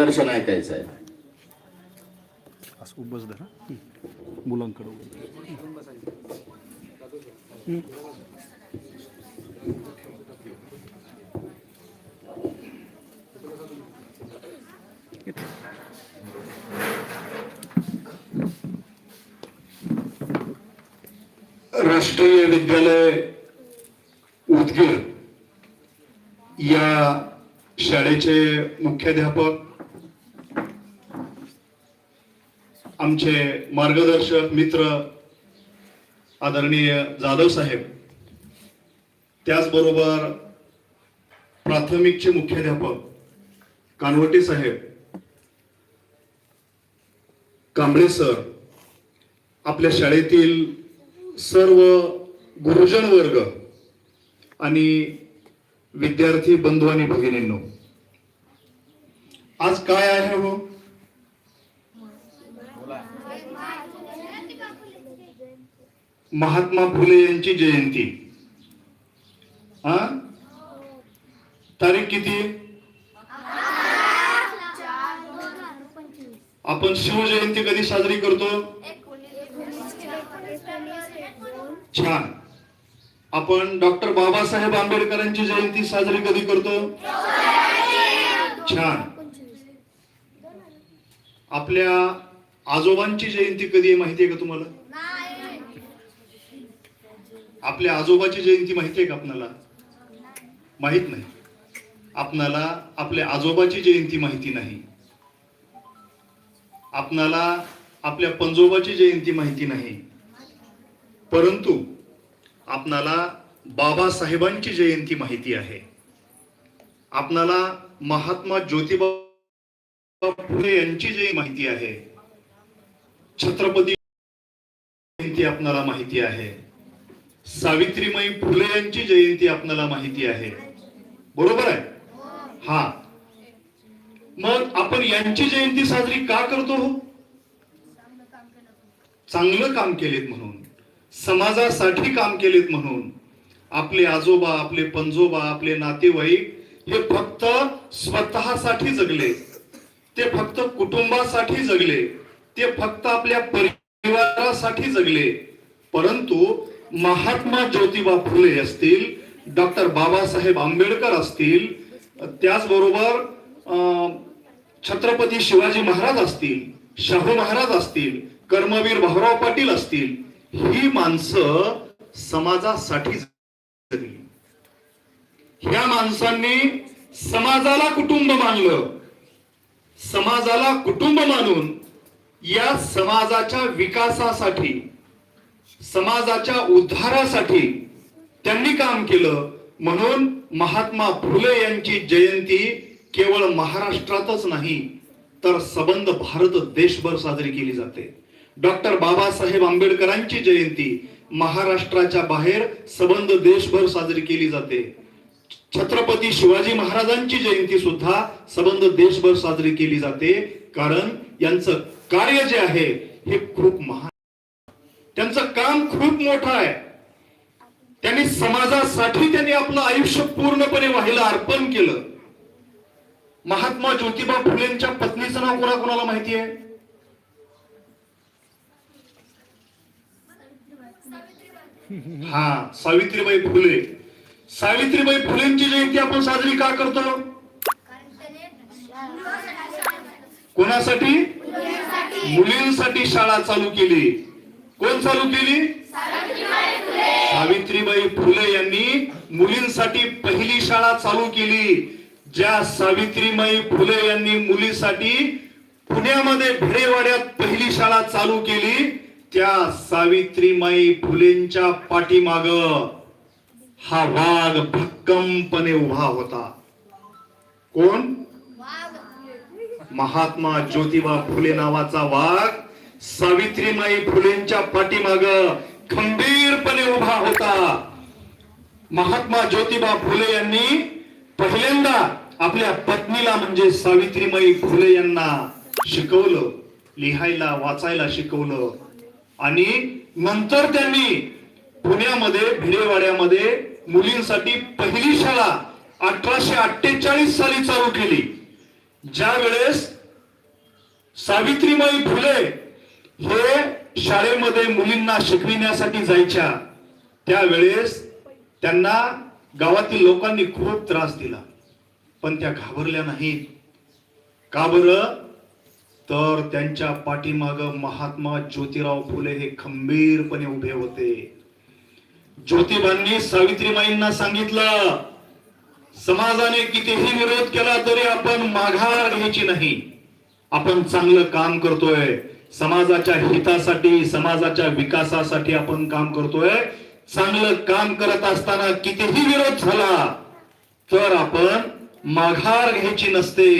मार्गदर्शन ऐकायचं आहे. राष्ट्रीय विद्यालय उदगीर या शाळेचे मुख्याध्यापक आमचे मार्गदर्शक मित्र आदरणीय जाधव साहेब त्याचबरोबर प्राथमिकचे मुख्याध्यापक कानवटे साहेब कांबळे सर आपल्या शाळेतील सर्व गुरुजन वर्ग आणि विद्यार्थी बंधू आणि भगिनींनो आज काय आहे हो? महात्मा फुले यांची जयंती. हा? तारीख किती? आपण शिवजयंती कधी साजरी करतो? छान. आपण डॉक्टर बाबासाहेब आंबेडकरांची जयंती साजरी कधी करतो? छान. आपल्या आजोबांची जयंती कधी आहे माहिती आहे का तुम्हाला? आपल्या आजोबाची जयंती माहिती आहे का आपणाला? माहीत नाही. आपणाला आपल्या आजोबाची जयंती माहिती नाही. आपणाला आपल्या पंजोबाची जयंती माहिती नाही. परंतु आपणाला बाबासाहेबांची जयंती माहिती आहे. आपणाला महात्मा ज्योतिबा फुले यांची जयंती माहिती आहे. छत्रपती जयंती आपणाला माहिती आहे. सावित्रीमाई फुले यांची जयंती आपल्याला माहिती आहे. बरोबर आहे? हा. मग आपण यांची जयंती साजरी का करतो हो? चांगलं काम केलेत म्हणून. समाजासाठी काम केलेत म्हणून. आपले आजोबा आपले पंजोबा आपले नातेवाईक हे फक्त स्वतःसाठी जगले. ते फक्त कुटुंबासाठी जगले. ते फक्त आपल्या परिवारासाठी जगले. परंतु महात्मा ज्योतिबा फुले असतील डॉक्टर बाबासाहेब आंबेडकर असतील त्याचबरोबर अं, छत्रपती शिवाजी महाराज असतील शाहू महाराज असतील कर्मवीर भाऊराव पाटील असतील ही माणसं समाजासाठी ह्या माणसांनी समाजाला कुटुंब मानलं. समाजाला कुटुंब मानून या समाजाच्या विकासासाठी समाजाच्या उद्धारासाठी त्यांनी काम केलं. म्हणून महात्मा फुले यांची जयंती केवळ महाराष्ट्रातच नाही तर सबंध भारत देशभर साजरी केली जाते. डॉक्टर बाबासाहेब आंबेडकरांची जयंती महाराष्ट्राच्या बाहेर सबंध देशभर साजरी केली जाते. छत्रपती शिवाजी महाराजांची जयंती सुद्धा सबंध देशभर साजरी केली जाते. कारण यांचं कार्य जे आहे हे खूप महान त्यांचं काम खूप मोठं आहे. त्यांनी समाजासाठी त्यांनी आपलं आयुष्य पूर्णपणे व्हायला अर्पण केलं. महात्मा ज्योतिबा फुलेंच्या पत्नीचं नाव कोणा कोणाला माहिती आहे? हा सावित्रीबाई फुले. सावित्रीबाई फुलेंची जयंती आपण साजरी का करतो? कोणासाठी? मुलींसाठी शाळा चालू केली. कोण चालू केली? सावित्रीबाई फुले यांनी मुलींसाठी पहिली शाळा चालू केली. ज्या सावित्रीबाई फुले यांनी मुलीसाठी पुण्यामध्ये भिडेवाड्यात पहिली शाळा चालू केली त्या सावित्रीमाई फुलेंच्या पाठीमाग हा वाघ भक्कमपणे उभा होता. कोण? महात्मा ज्योतिबा फुले नावाचा वाघ सावित्रीमाई फुलेंच्या पाठीमाग खंबीरपणे उभा होता. महात्मा ज्योतिबा फुले यांनी पहिल्यांदा आपल्या पत्नीला म्हणजे सावित्रीमाई फुले यांना शिकवलं लिहायला वाचायला शिकवलं. आणि नंतर त्यांनी पुण्यामध्ये भिडेवाड्यामध्ये मुलींसाठी पहिली शाळा अठराशे अठ्ठेचाळीस साली चालू केली. ज्या वेळेस सावित्रीबाई फुले हे शाळेमध्ये मुलींना शिकविण्यासाठी जायच्या त्यावेळेस त्यांना गावातील लोकांनी खूप त्रास दिला. पण त्या घाबरल्या नाहीत. का बरं? तर त्यांच्या पाठीमाग महात्मा ज्योतिराव फुले हे खंबीरपणे उभे होते. ज्योतिबांनी सावित्रीबाईंना सांगितलं समाजाने कितीही विरोध केला तरी आपण माघार घ्यायची नाही. आपण चांगलं काम करतोय. समाजाच्या हितासाठी समाजाच्या विकासासाठी आपण काम करतोय. चांगलं काम करत असताना कितीही विरोध झाला तर आपण माघार घ्यायची नसते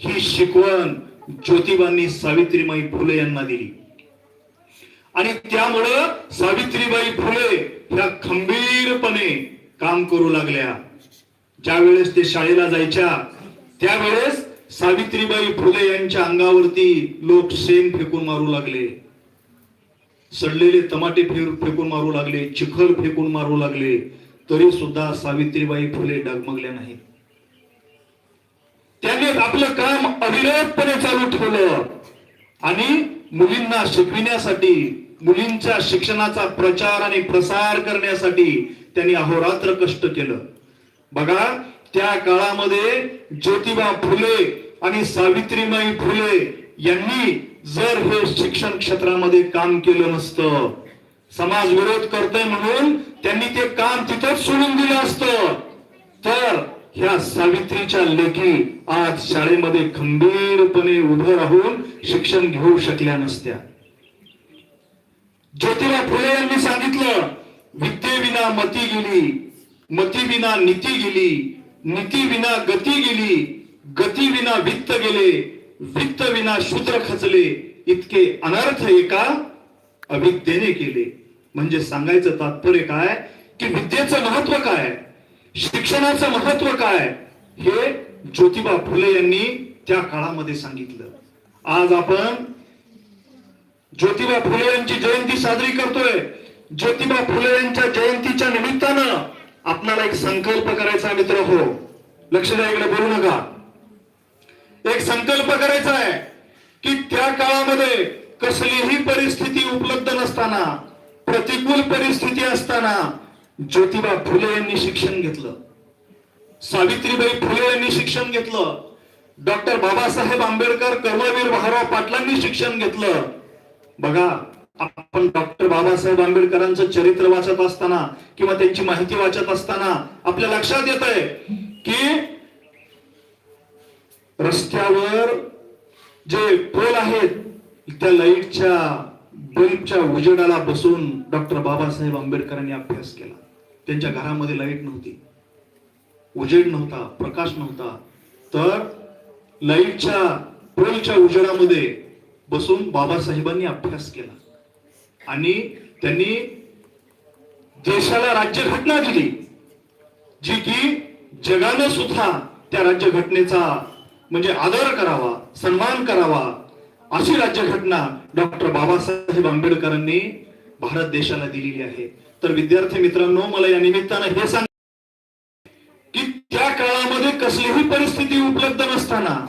ही शिकवण ज्योतिबांनी सावित्रीबाई फुले यांना दिली. आणि त्यामुळं सावित्रीबाई फुले ह्या खंबीरपणे काम करू लागल्या. ज्या वेळेस ते शाळेला जायच्या त्यावेळेस सावित्रीबाई फुले यांच्या अंगावरती लोक सेम फेकून मारू लागले. सडलेले टमाटे फेकून मारू लागले चिखल फेकून मारू लागले. तरी सुद्धा सावित्रीबाई फुले डगमगल्या नाहीत. त्यांनी आपलं काम अविरतपणे चालू ठेवलं. आणि मुलींना शिकविण्यासाठी मुलींच्या शिक्षणाचा प्रचार आणि प्रसार करण्यासाठी त्यांनी अहोरात्र कष्ट केलं. बघा त्या काळामध्ये ज्योतिबा फुले आणि सावित्रीबाई फुले यांनी जर हे शिक्षण क्षेत्रामध्ये काम केलं नसतं समाज विरोध करतोय म्हणून त्यांनी ते काम तिथंच सोडून दिलं असतं तर ह्या सावित्रीच्या लेखी आज शाळेमध्ये खंबीरपणे उभं राहून शिक्षण घेऊ शकल्या नसत्या. ज्योतिबा फुले यांनी सांगितलं विद्येविना मती गेली मती विना नीती गेली नीती विना गती गेली गती विना वित्त गेले वित्त विना शूद्र खचले इतके अनर्थ एका अविद्येने केले. म्हणजे सांगायचं तात्पर्य काय? की विद्येचं महत्त्व काय? शिक्षणाचं महत्त्व काय? हे ज्योतिबा फुले यांनी त्या काळामध्ये सांगितलं. आज आपण ज्योतिबा फुले यांची जयंती साजरी करतोय. ज्योतिबा फुले यांच्या जयंतीच्या निमित्तानं आपल्याला एक संकल्प करायचा मित्र हो. लक्ष द्या इकडे बोलू नका. एक संकल्प करायचा आहे की त्या काळामध्ये कसलीही परिस्थिती उपलब्ध नसताना प्रतिकूल परिस्थिती असताना ज्योतिबा फुले यांनी शिक्षण घेतलं. सावित्रीबाई फुले यांनी शिक्षण घेतलं. डॉक्टर बाबासाहेब आंबेडकर कर्मवीर भाऊराव पाटलांनी शिक्षण घेतलं. बघा आपण डॉक्टर बाबासाहेब आंबेडकरांचं चरित्र वाचत असताना किंवा त्यांची माहिती वाचत असताना आपल्या लक्षात येत आहे की रस्त्यावर जे पोल आहेत त्या लाईटच्या बल्बच्या उजेडाला बसून डॉक्टर बाबासाहेब आंबेडकरांनी अभ्यास केला. त्यांच्या घरामध्ये लाइट नव्हती. उजेड नव्हता प्रकाश नव्हता. तर लाईटच्या पोलच्या उजेडामध्ये बसून बाबासाहेबांनी अभ्यास केला. आणि त्यांनी देशाला राज्यघटना दिली जी की जगानं सुद्धा त्या राज्यघटनेचा म्हणजे आदर करावा सन्मान करावा अशी राज्यघटना डॉक्टर बाबासाहेब आंबेडकरांनी भारत देशाला दिलेली आहे. तर विद्यार्थी मित्रांनो मला या निमित्तानं हे सांग की त्या काळामध्ये कसलीही परिस्थिती उपलब्ध नसताना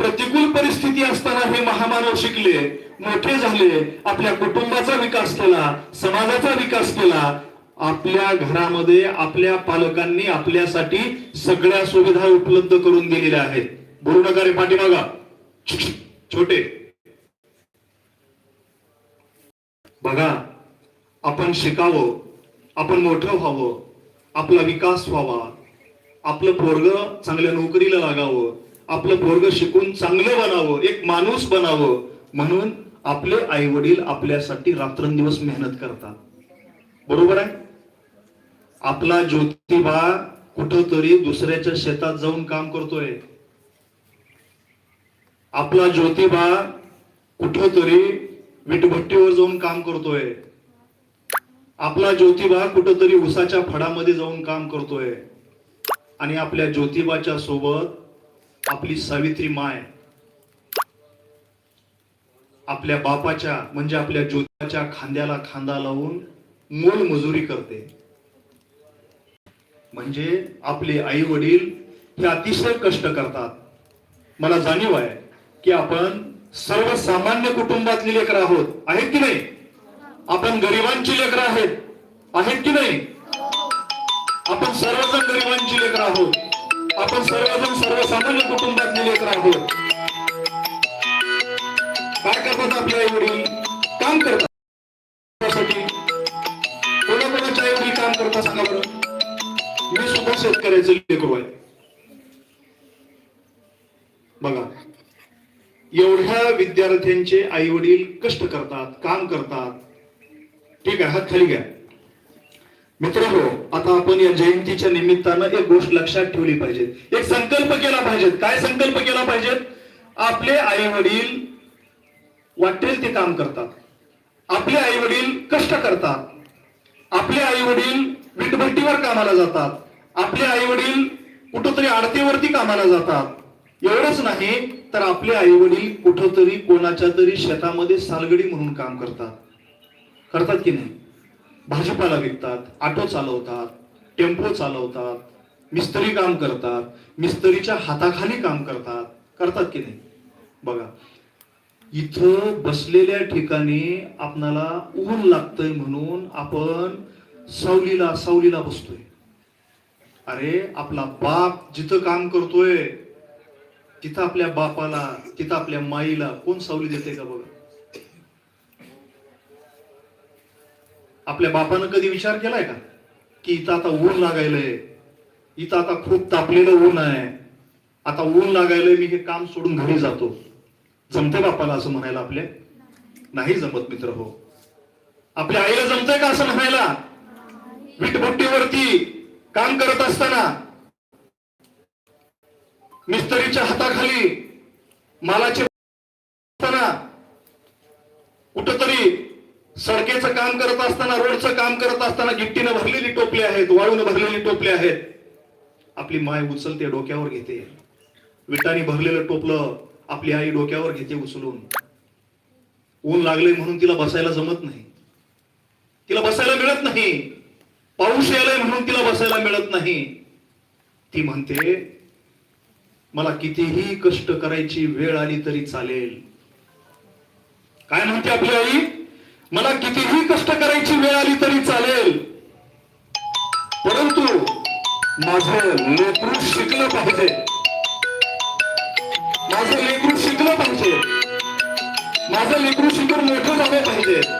प्रतिकूल परिस्थिती असताना हे महामानव शिकले मोठे झाले आपल्या कुटुंबाचा विकास केला समाजाचा विकास केला. आपल्या घरामध्ये आपल्या पालकांनी आपल्यासाठी सगळ्या सुविधा उपलब्ध करून दिलेल्या आहेत. बोलू नका रे पाठीमागा छोटे. बघा आपण शिकावं आपण मोठं व्हावं आपला विकास व्हावा आपलं पोरग चांगल्या नोकरीला लागावं आपलं पोरग शिकून चांगलं बनावं एक माणूस बनावं म्हणून आपले आई वडील आपल्यासाठी रात्रंदिवस मेहनत करतात. बरोबर आहे? आपला ज्योतिबा कुठंतरी दुसऱ्याच्या शेतात जाऊन काम करतोय. आपला ज्योतिबा कुठंतरी विटभट्टीवर जाऊन काम करतोय. आपला ज्योतिबा कुठंतरी उसाच्या फडामध्ये जाऊन काम करतोय. आणि आपल्या ज्योतिबाच्या सोबत आपली सावित्री माय. आपल्या बापाच्या म्हणजे आपल्या ज्योताच्या खांद्याला खांदा लावून मोल मजुरी करते. म्हणजे आपले आई वडील हे अतिशय कष्ट करतात. मला जाणीव आहे की आपण सर्वसामान्य कुटुंबातली लेकर आहोत. आहेत की नाही? आपण गरिबांची लेकरं आहेत. आहेत की नाही? आपण सर्वजण गरिबांची लेकरं आहोत. आपण सर्वजण सर्वसामान्य कुटुंबातली लेकरं आहोत काय करतात आपले आई वडील? काम करतात. कोणा कोणाच्या आई वडील काम करतात सांगा बरं? मी सुद्धा शेतकऱ्याचं लेकरू आहे. बघा एवढ्या विद्यार्थ्यांचे आई वडील कष्ट करतात काम करतात. ठीक आहे हात खाली घ्या. मित्र हो आता आपण या जयंतीच्या निमित्तानं एक गोष्ट लक्षात ठेवली पाहिजे. एक संकल्प केला पाहिजे. काय संकल्प केला पाहिजे? आपले आई वडील वाटेल ते काम करतात. आपले आई वडील कष्ट करतात. आपले आई वडील विटभट्टीवर कामाला जातात. आपले आई वडील कुठंतरी आडतीवरती कामाला जातात. एवढंच नाही तर आपले आई वडील कुठंतरी कोणाच्या तरी शेतामध्ये सालगडी म्हणून काम करतात. करतात की नाही? भाजीपाला विकतात ऑटो चालवतात टेम्पो चालवतात मिस्त्री काम करतात मिस्त्रीच्या हाताखाली काम करतात. करतात की नाही? बघा इथं बसलेल्या ठिकाणी आपणाला ऊन लागतंय म्हणून आपण सावलीला सावलीला बसतोय. अरे आपला बाप जिथं काम करतोय तिथं आपल्या बापाला तिथं आपल्या माईला कोण सावली देते का बघा? आपल्या बापानं कधी विचार केलाय का? की इथं आता ऊन लागायलंय. इथं आता खूप तापलेलं ऊन आहे. आता ऊन लागायलंय मी हे काम सोडून घरी जातो. जमते बापाला असं म्हणायला आपले? नाही जमत मित्र हो. आपल्या आईला जमतंय का असं म्हणायला? विटभट्टीवरती काम करत असताना मिस्त्रीच्या हाताखाली मालाचे असताना कुठंतरी सडकेचं काम करत असताना रोडचं काम करत असताना गिट्टीनं भरलेली टोपली आहेत वाळून भरलेली टोपली आहेत. आपली माय उचलते डोक्यावर घेते. विटाने भरलेलं टोपलं आपली आई डोक्यावर घेते उचलून. ऊन लागले म्हणून तिला बसायला जमत नाही. तिला बसायला मिळत नाही. पाऊस यायलाय म्हणून तिला बसायला मिळत नाही. ती म्हणते मला कितीही कष्ट करायची वेळ आली तरी चालेल. काय म्हणते आपली आई? मला कितीही कष्ट करायची वेळ आली तरी चालेल. परंतु माझं लेकरू शिकलं पाहिजे. माझं लेकरू शिकलं पाहिजे. माझं लेकरू शिकून मोठं झालं पाहिजे.